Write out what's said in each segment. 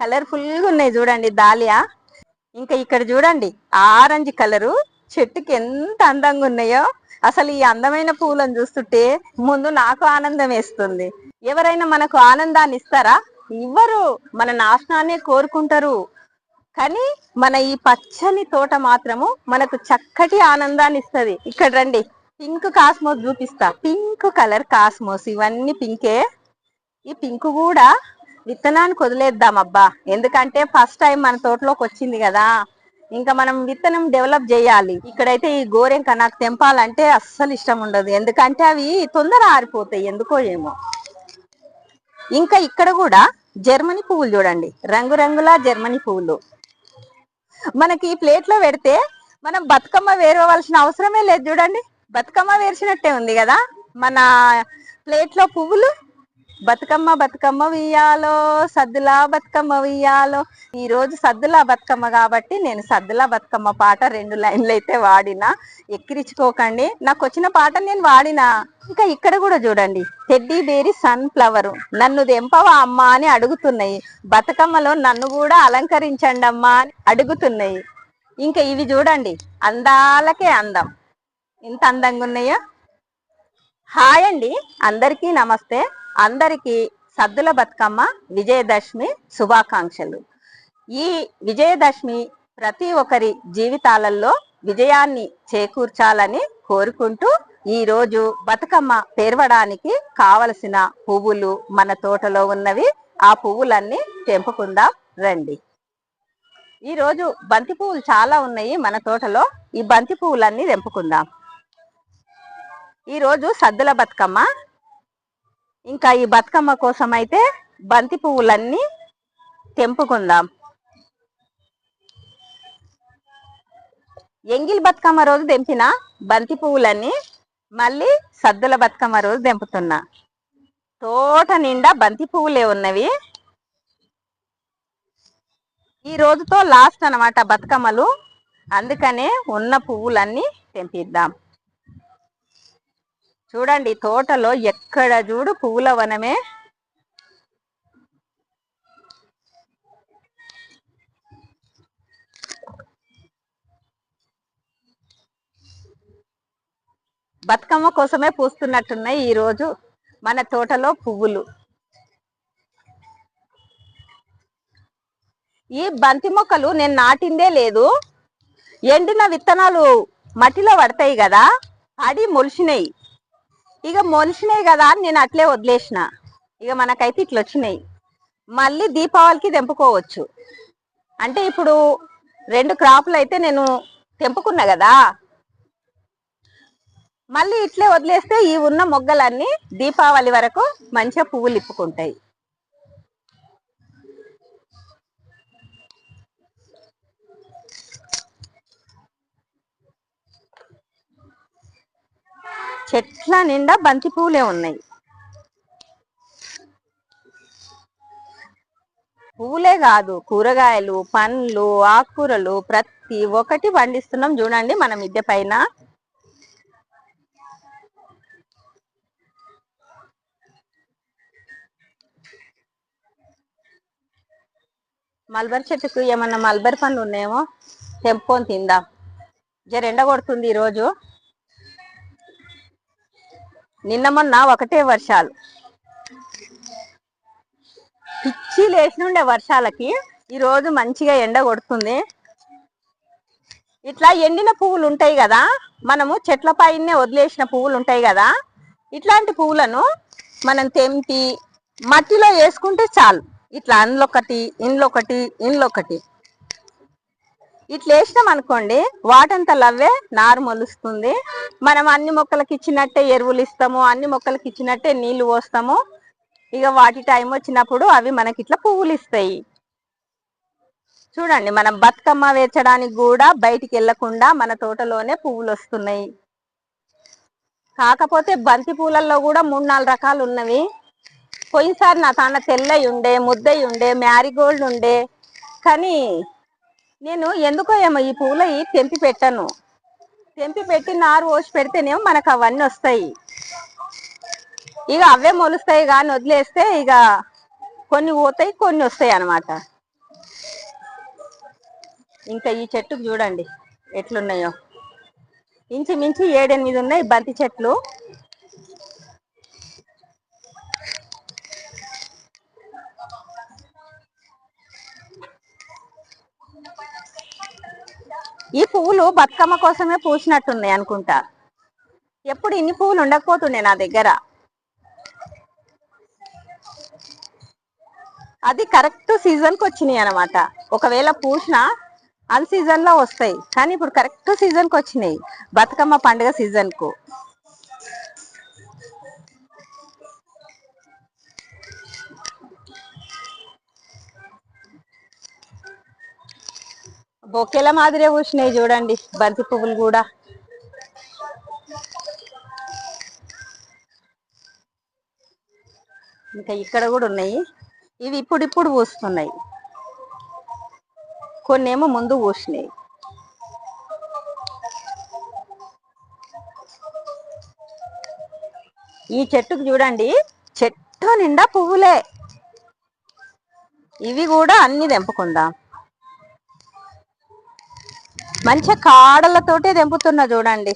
కలర్ఫుల్గా ఉన్నాయి చూడండి దాలియా. ఇంకా ఇక్కడ చూడండి ఆరెంజ్ కలరు. చెట్టుకి ఎంత అందంగా ఉన్నాయో. అసలు ఈ అందమైన పూలను చూస్తుంటే ముందు నాకు ఆనందం వేస్తుంది. ఎవరైనా మనకు ఆనందాన్ని ఇస్తారా? ఇవ్వరు. మన నాశనాన్ని కోరుకుంటారు. కానీ మన ఈ పచ్చని తోట మాత్రము మనకు చక్కటి ఆనందాన్ని ఇస్తుంది. ఇక్కడ రండి పింక్ కాస్మోస్ చూపిస్తా. Pink colour cosmos. ఇవన్నీ పింకే. ఈ పింక్ కూడా విత్తనానికి వదిలేద్దాం అబ్బా ఎందుకంటే ఫస్ట్ టైం మన తోటలోకి వచ్చింది కదా. ఇంకా మనం విత్తనం డెవలప్ చేయాలి. ఇక్కడైతే ఈ గోరెంక నాకు తెంపాలంటే అస్సలు ఇష్టం ఉండదు. ఎందుకంటే అవి తొందర ఆరిపోతాయి ఎందుకో ఏమో. ఇంకా ఇక్కడ కూడా జర్మనీ పువ్వులు చూడండి. రంగురంగుల జర్మనీ పువ్వులు. మనకి ఈ ప్లేట్లో పెడితే మనం బతుకమ్మ వేరవలసిన అవసరమే లేదు చూడండి. బతుకమ్మ వేర్చినట్టే ఉంది కదా. మన ప్లేట్లో పువ్వులు బతుకమ్మ బతుకమ్మ వియ్యాలో సద్దులా బతుకమ్మ వియ్యాలో ఈ రోజు సద్దులా బతుకమ్మ కాబట్టి నేను సద్దులా బతుకమ్మ పాట రెండు లైన్లు అయితే వాడినా. ఎక్కిరించుకోకండి నాకు వచ్చిన పాట నేను వాడినా. ఇంకా ఇక్కడ కూడా చూడండి. టెడ్డీ బేరీ సన్ ఫ్లవర్ నన్ను దెంపవా అమ్మా అని అడుగుతున్నాయి. బతుకమ్మలో నన్ను కూడా అలంకరించండి అమ్మా అని అడుగుతున్నాయి. ఇంకా ఇవి చూడండి. అందాలకే అందం. ఎంత అందంగా ఉన్నాయో. హాయ్ అండి. అందరికీ నమస్తే. అందరికీ సద్దుల బతుకమ్మ విజయదశమి శుభాకాంక్షలు. ఈ విజయదశమి ప్రతి ఒక్కరి జీవితాలలో విజయాన్ని చేకూర్చాలని కోరుకుంటూ ఈ రోజు బతుకమ్మ పేర్వడానికి కావలసిన పువ్వులు మన తోటలో ఉన్నవి ఆ పువ్వులన్నీ తెంపుకుందాం రండి. ఈ రోజు బంతి పువ్వులు చాలా ఉన్నాయి మన తోటలో ఈ బంతి పువ్వులన్నీ తెంపుకుందాం. ఈ రోజు సద్దుల బతుకమ్మ ఇంకా ఈ బతుకమ్మ కోసం అయితే బంతి పువ్వులన్నీ తెంపుకుందాం. ఎంగిల్ బతుకమ్మ రోజు తెంపిన బంతి పువ్వులన్నీ మళ్ళీ సద్దుల బతుకమ్మ రోజు తెంపుతున్నా. తోట నిండా బంతి పువ్వులే ఉన్నవి. ఈ రోజుతో లాస్ట్ అనమాట బతుకమ్మలు. అందుకనే ఉన్న పువ్వులన్నీ తెంపిద్దాం. చూడండి తోటలో ఎక్కడ చూడు పువ్వుల వనమే. బతుకమ్మ కోసమే పూస్తున్నట్టున్నాయి ఈ రోజు మన తోటలో పువ్వులు. ఈ బంతి మొక్కలు నేను నాటిందే లేదు. ఎండిన విత్తనాలు మట్టిలో పడతాయి కదా పడి మొలిచినాయి. ఇక మనిషినే కదా అని నేను అట్లే వదిలేసిన. ఇక మనకైతే ఇట్లా వచ్చినాయి మళ్ళీ దీపావళికి తెంపుకోవచ్చు. అంటే ఇప్పుడు రెండు క్రాపులు అయితే నేను తెంపుకున్నా కదా. మళ్ళీ ఇట్లే వదిలేస్తే ఈ ఉన్న మొగ్గలన్నీ దీపావళి వరకు మంచిగా పువ్వులు ఇప్పుకుంటాయి చెట్ల నిండా బంతి పువ్వులే ఉన్నాయి. పువ్వులే కాదు కూరగాయలు పండ్లు ఆకుకూరలు ప్రతి ఒక్కటి పండిస్తున్నాం చూడండి మన మిద్దె పైన. మల్బర్ చెట్టుకు ఏమన్నా మల్బర్ పండ్లు ఉన్నాయేమో తెంపుకొని తిందాం. జర ఎండ కొడుతుంది ఈరోజు. నిన్న మొన్న ఒకటే వర్షాలు. పిచ్చి లేచినుండే వర్షాలకి. ఈరోజు మంచిగా ఎండ కొడుతుంది. ఇట్లా ఎండిన పువ్వులు ఉంటాయి కదా మనము చెట్ల పైనే వదిలేసిన పువ్వులు ఉంటాయి కదా ఇట్లాంటి పువ్వులను మనం తెంపి మట్టిలో వేసుకుంటే చాలు. ఇట్లా అందులో ఒకటి ఇందులో ఒకటి ఇందులో ఒకటి. ఇట్లా వేసినాం అనుకోండి వాటంతా లవ్వే నారు మొలుస్తుంది. మనం అన్ని మొక్కలకి ఇచ్చినట్టే ఎరువులు ఇస్తాము అన్ని మొక్కలకి ఇచ్చినట్టే నీళ్ళు పోస్తాము. ఇక వాటి టైం వచ్చినప్పుడు అవి మనకి ఇట్లా పువ్వులు ఇస్తాయి. చూడండి మనం బతుకమ్మ వేర్చడానికి కూడా బయటికి వెళ్ళకుండా మన తోటలోనే పువ్వులు వస్తున్నాయి. కాకపోతే బంతి పూలల్లో కూడా మూడు నాలుగు రకాలు ఉన్నవి. పోయినసారి నా తాన తెల్లయి ఉండే ముద్దయి ఉండే మ్యారీగోల్డ్ ఉండే. కానీ నేను ఎందుకో ఏమో ఈ పువ్వులవి తెంపి పెట్టాను. తెంపి పెట్టి నారు పోసి పెడితేనేమో మనకు అవన్నీ వస్తాయి. ఇక అవే మొలుస్తాయి కానీ వదిలేస్తే ఇక కొన్ని పోతాయి కొన్ని వస్తాయి అనమాట ఇంకా ఈ చెట్టుకు చూడండి ఎట్లున్నాయో. ఇంచుమించు ఏడెనిమిది ఉన్నాయి బంతి చెట్లు. ఈ పువ్వులు బతుకమ్మ కోసమే పూసినట్టున్నాయి అనుకుంటా. ఎప్పుడు ఇన్ని పువ్వులు ఉండకపోతుండే నా దగ్గర. అది కరెక్ట్ సీజన్కి వచ్చినాయి అనమాట ఒకవేళ పూసిన అన్ సీజన్లో వస్తాయి. కానీ ఇప్పుడు కరెక్ట్ సీజన్కి వచ్చినాయి. బతుకమ్మ పండుగ సీజన్కు. బొకేల మాదిరే పూసినాయి చూడండి బంతి పువ్వులు కూడా. ఇంకా ఇక్కడ కూడా ఉన్నాయి. ఇవి ఇప్పుడు ఇప్పుడు పూస్తున్నాయి. కొన్ని ఏమో ముందు పూసినాయి. ఈ చెట్టుకు చూడండి చెట్టు నిండా పువ్వులే. ఇవి కూడా అన్ని తెంపుకుందాం. మంచిగా కాడలతోటే తెంపుతున్నా చూడండి.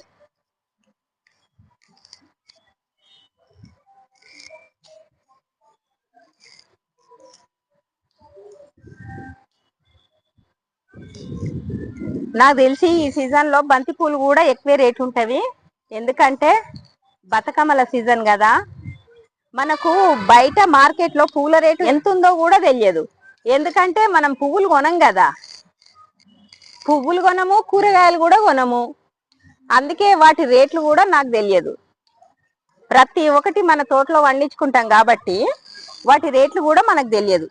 నాకు తెలిసి ఈ సీజన్లో బంతి పూలు కూడా ఎక్కువే రేటు ఉంటవి. ఎందుకంటే బతుకమ్మల సీజన్ కదా. మనకు బయట మార్కెట్లో పూల రేటు ఎంత ఉందో కూడా తెలియదు. ఎందుకంటే మనం పువ్వులు కొనం కదా. పువ్వులు కొనము కూరగాయలు కూడా కొనము. అందుకే వాటి రేట్లు కూడా నాకు తెలియదు. ప్రతి ఒక్కటి మన తోటలో పండించుకుంటాం కాబట్టి వాటి రేట్లు కూడా మనకు తెలియదు.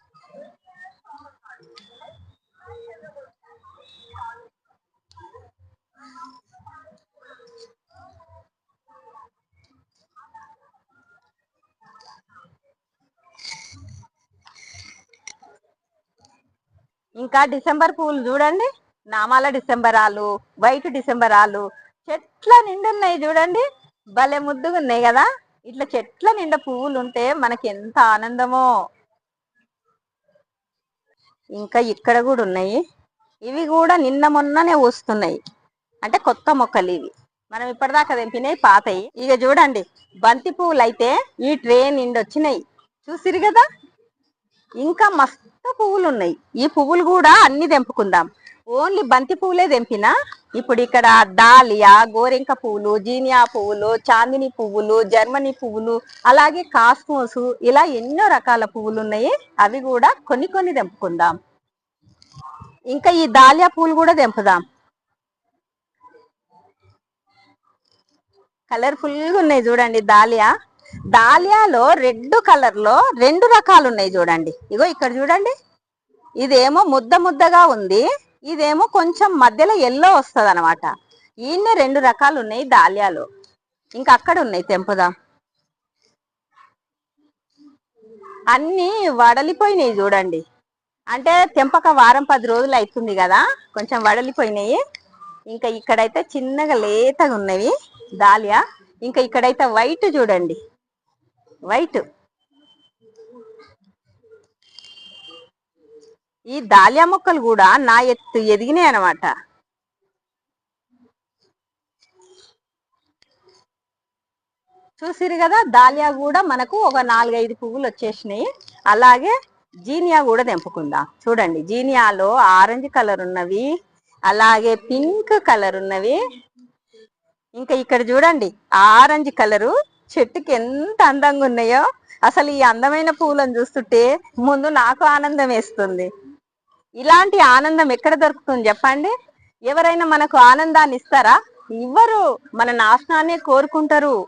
ఇంకా డిసెంబర్ పువ్వులు చూడండి. నామాల డిసెంబరాలు వైట్ డిసెంబరాలు చెట్ల నిండున్నాయి చూడండి. భలే ముద్దుగా ఉన్నాయి కదా? ఇట్లా చెట్ల నిండా పువ్వులు ఉంటే మనకి ఎంత ఆనందమో. ఇంకా ఇక్కడ కూడా ఉన్నాయి. ఇవి కూడా నిన్న మొన్ననే వస్తున్నాయి. అంటే కొత్త మొక్కలు ఇవి. మనం ఇప్పటిదాకా తెంపినాయి పాతయి. ఇక చూడండి బంతి పువ్వులు అయితే ఈ ట్రే నిండి వచ్చినాయి. చూసిరు కదా? ఇంకా మస్తు పువ్వులు ఉన్నాయి ఈ పువ్వులు కూడా అన్ని తెంపుకుందాం. ఓన్లీ బంతి పువ్వులే తెంపినా? ఇప్పుడు ఇక్కడ దాలియా గోరింక పువ్వులు జీనియా పువ్వులు చాందిని పువ్వులు జర్మనీ పువ్వులు అలాగే కాస్మోస్ ఇలా ఎన్నో రకాల పువ్వులు ఉన్నాయి అవి కూడా కొన్ని కొన్ని తెంపుకుందాం. ఇంకా ఈ దాలియా పూలు కూడా తెంపుదాం. కలర్ఫుల్గా ఉన్నాయి చూడండి దాలియా దాలియాలో రెడ్ కలర్లో రెండు రకాలు ఉన్నాయి చూడండి. ఇగో ఇక్కడ చూడండి. ఇదేమో ముద్ద ముద్దగా ఉంది. ఇదేమో కొంచెం మధ్యలో ఎల్లో వస్తుంది అనమాట ఈయన్నే రెండు రకాలు ఉన్నాయి దాల్యాలు. ఇంకా అక్కడ ఉన్నాయి తెంపదా. అన్ని వడలిపోయినాయి చూడండి. అంటే తెంపక వారం పది రోజులు అవుతుంది కదా కొంచెం వడలిపోయినాయి. ఇంకా ఇక్కడైతే చిన్నగా లేతగా ఉన్నవి దాలియా. ఇంకా ఇక్కడైతే వైట్ చూడండి. వైట్. ఈ దాలియా మొక్కలు కూడా నా ఎత్తు ఎదిగినాయి అనమాట చూసిరు కదా దాలియా కూడా మనకు ఒక నాలుగైదు పువ్వులు వచ్చేసినాయి. అలాగే జీనియా కూడా తెంపుకుందాం. చూడండి జీనియాలో ఆరెంజ్ కలర్ ఉన్నవి అలాగే పింక్ కలర్ ఉన్నవి. ఇంకా ఇక్కడ చూడండి ఆరెంజ్ కలరు చెట్టుకి ఎంత అందంగా ఉన్నాయో. అసలు ఈ అందమైన పూలను చూస్తుంటే ముందు నాకు ఆనందం వేస్తుంది. ఇలాంటి ఆనందం ఎక్కడ దొరుకుతుంది చెప్పండి? ఎవరైనా మనకు ఆనందాన్ని ఇస్తారా? ఇవ్వరు. మన నాశనాన్ని కోరుకుంటారు.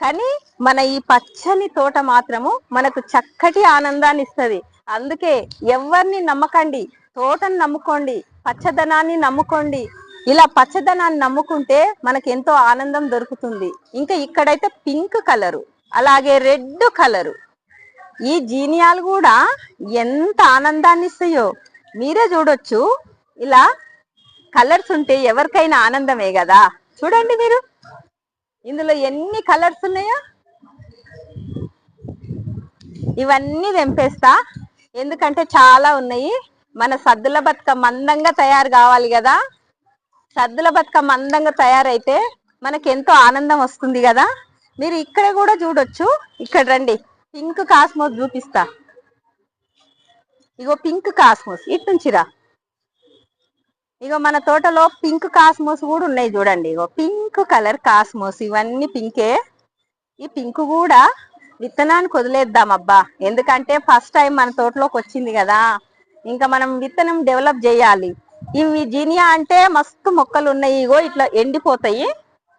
కానీ మన ఈ పచ్చని తోట మాత్రము మనకు చక్కటి ఆనందాన్ని ఇస్తుంది. అందుకే ఎవరిని నమ్మకండి. తోటను నమ్ముకోండి. పచ్చదనాన్ని నమ్ముకోండి. ఇలా పచ్చదనాన్ని నమ్ముకుంటే మనకి ఎంతో ఆనందం దొరుకుతుంది. ఇంకా ఇక్కడైతే పింక్ కలరు అలాగే రెడ్ కలరు. ఈ జీనియాలు కూడా ఎంత ఆనందాన్ని ఇస్తాయో. మీరే చూడొచ్చు. ఇలా కలర్స్ ఉంటే ఎవరికైనా ఆనందమే కదా. చూడండి మీరు. ఇందులో ఎన్ని కలర్స్ ఉన్నాయో? ఇవన్నీ తెంపేస్తా. ఎందుకంటే చాలా ఉన్నాయి. మన సద్దుల బతుకమ్మ అందంగా తయారు కావాలి కదా. సద్దుల బతుకమ్మ అందంగా తయారైతే మనకి ఎంతో ఆనందం వస్తుంది కదా. మీరు ఇక్కడ కూడా చూడొచ్చు. ఇక్కడ రండి. పింక్ కాస్మోస్ చూపిస్తా. ఇగో పింక్ కాస్మోస్ ఇట్టుంచిరా ఇగో మన తోటలో పింక్ కాస్మోస్ కూడా ఉన్నాయి చూడండి. ఇగో పింక్ కలర్ కాస్మోస్ ఇవన్నీ పింకే. ఈ పింక్ కూడా విత్తనానికి వదిలేద్దాం అబ్బా. ఎందుకంటే ఫస్ట్ టైం మన తోటలోకి వచ్చింది కదా. ఇంకా మనం విత్తనం డెవలప్ చేయాలి. ఇవి జీనియా అంటే మస్తు మొక్కలు ఉన్నాయి. ఇగో ఇట్లా ఎండిపోతాయి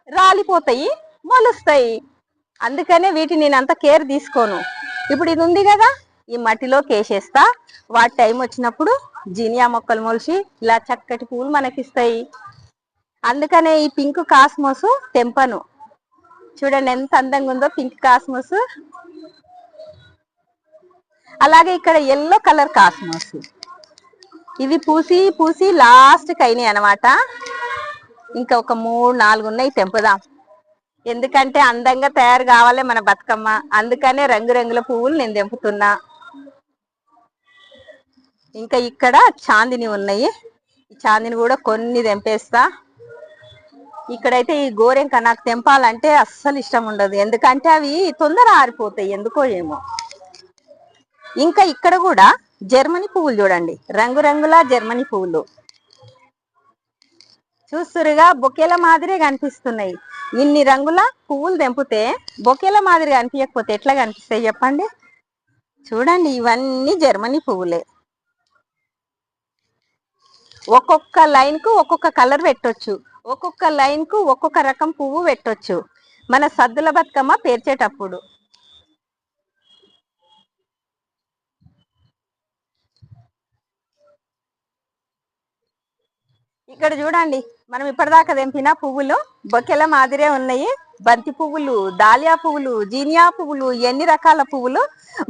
రాలిపోతాయి మొలుస్తాయి. అందుకనే వీటిని నేను అంత కేర్ తీసుకోను. ఇప్పుడు ఇది ఉంది కదా. ఈ మట్టిలోకి వేసేస్తా వాటి టైం వచ్చినప్పుడు జీనియా మొక్కలు మొలిచి ఇలా చక్కటి పూలు మనకిస్తాయి. అందుకనే ఈ పింక్ కాస్మోస్ తెంపను. చూడండి ఎంత అందంగా ఉందో పింక్ కాస్మోస్. అలాగే ఇక్కడ ఎల్లో కలర్ కాస్మోస్. ఇవి పూసి పూసి లాస్ట్ అయినాయి అనమాట ఇంకా ఒక మూడు నాలుగు ఉన్నాయి తెంపుదాం. ఎందుకంటే అందంగా తయారు కావాలి మన బతుకమ్మ. అందుకనే రంగురంగుల పువ్వులు నేను తెంపుతున్నా. ఇంకా ఇక్కడ చాందిని ఉన్నాయి. ఈ చాందిని కూడా కొన్ని తెంపేస్తా. ఇక్కడైతే ఈ గోరెంక నాకు తెంపాలంటే అస్సలు ఇష్టం ఉండదు. ఎందుకంటే అవి తొందర ఆరిపోతాయి. ఎందుకో ఏమో. ఇంకా ఇక్కడ కూడా జర్మనీ పువ్వులు చూడండి. రంగురంగుల జర్మనీ పువ్వులు. చూస్తురుగా బొకేల మాదిరే కనిపిస్తున్నాయి. ఇన్ని రంగుల పువ్వులు తెంపితే బొకేల మాదిరి కనిపించకపోతే ఎట్లా కనిపిస్తాయి చెప్పండి? చూడండి ఇవన్నీ జర్మనీ పువ్వులే. ఒక్కొక్క లైన్కు ఒక్కొక్క కలర్ పెట్టొచ్చు. ఒక్కొక్క లైన్కు ఒక్కొక్క రకం పువ్వు పెట్టొచ్చు. మన సద్దుల బతుకమ్మ పేర్చేటప్పుడు. ఇక్కడ చూడండి మనం ఇప్పటిదాకా తెంపిన పువ్వులు బొకెల మాదిరే ఉన్నాయి. బంతి పువ్వులు దాలియా పువ్వులు జీనియా పువ్వులు ఎన్ని రకాల పువ్వులు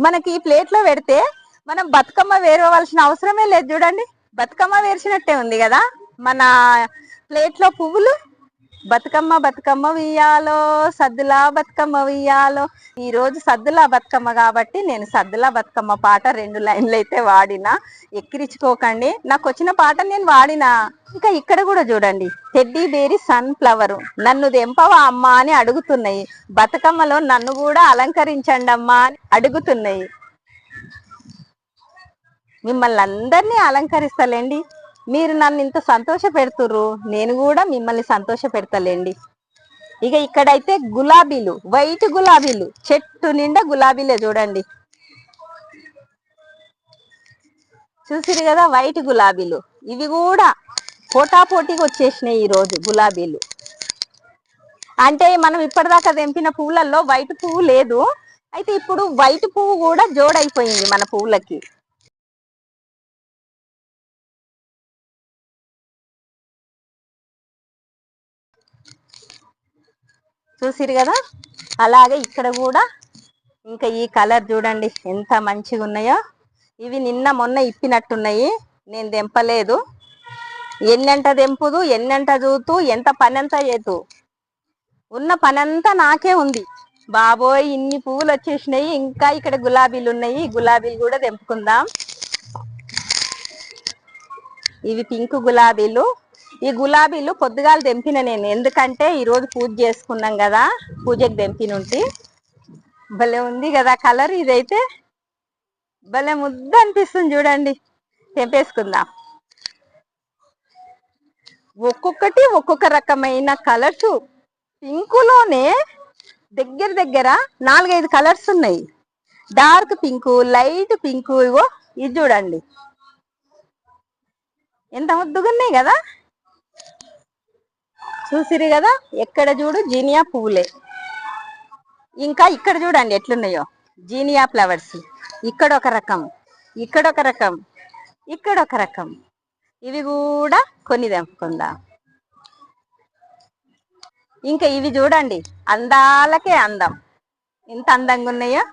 మనకి ఈ ప్లేట్లో పెడితే మనం బతుకమ్మ వేరవలసిన అవసరమే లేదు చూడండి. బతుకమ్మ వేర్చినట్టే ఉంది కదా? మన ప్లేట్లో పువ్వులు? బతుకమ్మ బతుకమ్మ వియ్యాలో సద్దులా బతుకమ్మ వియ్యాలో. ఈ రోజు సద్దులా బతుకమ్మ కాబట్టి నేను సద్దులా బతుకమ్మ పాట రెండు లైన్లు అయితే వాడినా. ఎక్కిరించుకోకండి నాకు వచ్చిన పాట నేను వాడినా. ఇంకా ఇక్కడ కూడా చూడండి. టెడ్డీ బేరీ సన్ ఫ్లవర్ నన్ను దెంపవా అమ్మా అని అడుగుతున్నాయి. బతుకమ్మలో నన్ను కూడా అలంకరించండి అమ్మా అని అడుగుతున్నాయి. మిమ్మల్ని అందరినీ అలంకరిస్తలేండి. మీరు నన్ను ఇంత సంతోష పెడుతుర్రు నేను కూడా మిమ్మల్ని సంతోష పెడతలేండి. ఇక ఇక్కడైతే గులాబీలు వైట్ గులాబీలు చెట్టు నిండా గులాబీలే చూడండి. చూసిరు కదా వైట్ గులాబీలు. ఇవి కూడా పోటాపోటీకి వచ్చేసినాయి ఈరోజు గులాబీలు. అంటే మనం ఇప్పటిదాకా తెంపిన పువ్వులలో వైట్ పువ్వు లేదు. అయితే ఇప్పుడు వైట్ పువ్వు కూడా జోడైపోయింది మన పువ్వులకి చూసిరు కదా? అలాగే ఇక్కడ కూడా. ఇంకా ఈ కలర్ చూడండి ఎంత మంచిగా ఉన్నాయో. ఇవి నిన్న మొన్న ఇప్పినట్టున్నాయి. నేను తెంపలేదు. ఎన్నెంట తెంపుదు ఎన్నెంట చూతూ ఎంత పనంతా చేతు ఉన్న పనంతా నాకే ఉంది. బాబోయ్ ఇన్ని పువ్వులు వచ్చేసినాయి. ఇంకా ఇక్కడ గులాబీలు ఉన్నాయి. గులాబీలు కూడా తెంపుకుందాం. ఇవి పింక్ గులాబీలు. ఈ గులాబీలు పొద్దుగాలు తెంపిన నేను. ఎందుకంటే ఈరోజు పూజ చేసుకున్నాం కదా పూజకి తెంపినుంటి భలే ఉంది కదా కలర్ ఇదైతే. భలే ముద్ద అనిపిస్తుంది చూడండి. తెంపేసుకుందాం. ఒక్కొక్కటి ఒక్కొక్క రకమైన కలర్స్. పింకులోనే దగ్గర దగ్గర నాలుగైదు కలర్స్ ఉన్నాయి. డార్క్ పింకు లైట్ పింకు ఇగో ఇది చూడండి. ఎంత ముద్దుగా ఉన్నాయి కదా. చూసిరు కదా? ఎక్కడ చూడు? జీనియా పువ్వులే ఇంకా ఇక్కడ చూడండి ఎట్లున్నాయో. Zinnia flowers. ఇక్కడ ఒక రకం. ఇక్కడ ఒక రకం. ఇక్కడ ఒక రకం. ఇవి కూడా కొన్ని తెంపుకుందాం. ఇంకా ఇవి చూడండి. అందాలకే అందం. ఎంత అందంగా ఉన్నాయో.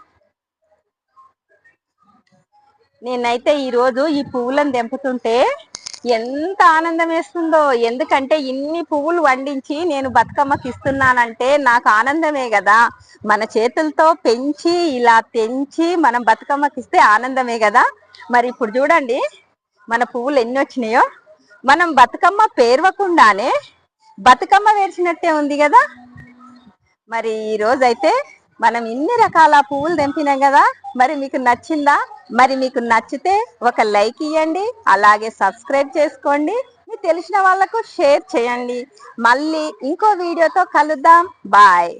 నేనైతే ఈరోజు ఈ పువ్వులను తెంపుతుంటే ఎంత ఆనందం వేస్తుందో ఎందుకంటే ఇన్ని పువ్వులు వండించి నేను బతుకమ్మకి ఇస్తున్నానంటే నాకు ఆనందమే కదా. మన చేతులతో పెంచి ఇలా తెంచి మనం బతుకమ్మకి ఇస్తే ఆనందమే కదా. మరి ఇప్పుడు చూడండి మన పువ్వులు ఎన్ని వచ్చినాయో. మనం బతుకమ్మ పేర్వకుండానే బతుకమ్మ వేర్చినట్టే ఉంది కదా. మరి ఈ రోజైతే మనం ఇన్ని రకాల పువ్వులు తెంపినాం కదా మరి మీకు నచ్చిందా? మరి మీకు నచ్చితే ఒక లైక్ ఇవ్వండి అలాగే సబ్స్క్రైబ్ చేసుకోండి. మీకు తెలిసిన వాళ్ళకు షేర్ చేయండి. మళ్ళీ ఇంకో వీడియోతో కలుద్దాం. బాయ్.